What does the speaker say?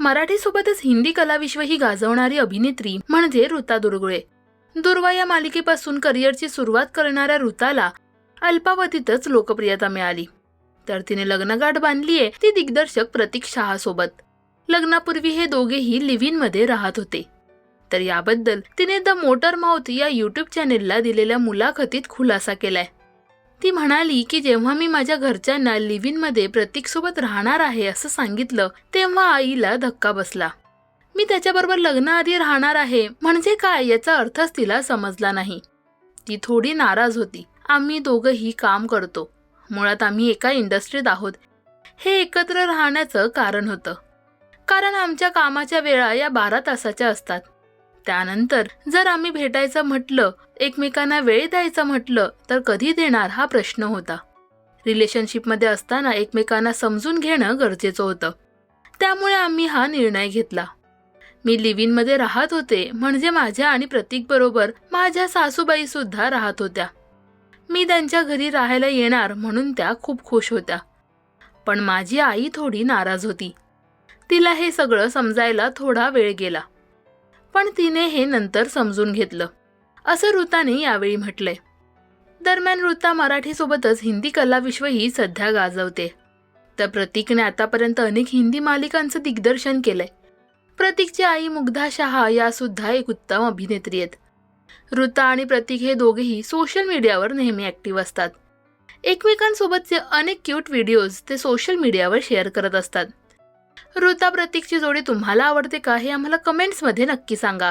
मराठीसोबतच हिंदी कलाविश्व ही गाजवणारी अभिनेत्री म्हणजे ऋता दुर्गुळे. दुर्वा या मालिकेपासून करिअरची सुरुवात करणाऱ्या ऋताला अल्पावधीतच लोकप्रियता मिळाली. तर तिने लग्नगाठ बांधलीये ती दिग्दर्शक प्रतीक शहासोबत. लग्नापूर्वी हे दोघेही लिव्हमध्ये राहत होते. तर याबद्दल तिने द मोटर माउथ या युट्यूब चॅनेलला दिलेल्या मुलाखतीत खुलासा केलाय. ती म्हणाली की जेव्हा मी माझ्या घरच्यांना लिव्हिनमध्ये प्रतीकसोबत राहणार आहे असं सांगितलं तेव्हा आईला धक्का बसला. मी त्याच्याबरोबर लग्नाआधी राहणार आहे म्हणजे काय याचा अर्थच तिला समजला नाही. ती थोडी नाराज होती. आम्ही दोघंही काम करतो. मुळात आम्ही एका इंडस्ट्रीत आहोत. हे एकत्र राहण्याचं कारण होतं. कारण आमच्या कामाच्या वेळा या बारा तासाच्या असतात. त्यानंतर जर आम्ही भेटायचं म्हटलं एकमेकांना वेळ द्यायचा म्हटलं तर कधी देणार हा प्रश्न होता. रिलेशनशिपमध्ये असताना एकमेकांना समजून घेणं गरजेचं होतं. त्यामुळे आम्ही हा निर्णय घेतला. मी लिवीनमध्ये राहत होते म्हणजे माझ्या आणि प्रतीक बरोबर माझ्या सासूबाई सुद्धा राहत होत्या. मी त्यांच्या घरी राहायला येणार म्हणून त्या खूप खुश होत्या. पण माझी आई थोडी नाराज होती. तिला हे सगळं समजायला थोडा वेळ गेला. पण तिने हे नंतर समजून घेतलं. असं ऋताने यावेळी म्हटलंय. दरम्यान ऋता मराठीसोबतच हिंदी कलाविश्वही सध्या गाजवते. तर प्रतीकने आतापर्यंत अनेक हिंदी मालिकांचं दिग्दर्शन केलंय. प्रतीकची आई मुग्धा शहा या सुद्धा एक उत्तम अभिनेत्री आहेत. ऋता आणि प्रतीक हे दोघेही सोशल मीडियावर नेहमी ॲक्टिव्ह असतात. एकमेकांसोबतचे अनेक क्यूट व्हिडिओज ते सोशल मीडियावर शेअर करत असतात. ऋता प्रतीकची जोडी तुम्हाला आवडते का हे आम्हाला कमेंट्समध्ये नक्की सांगा.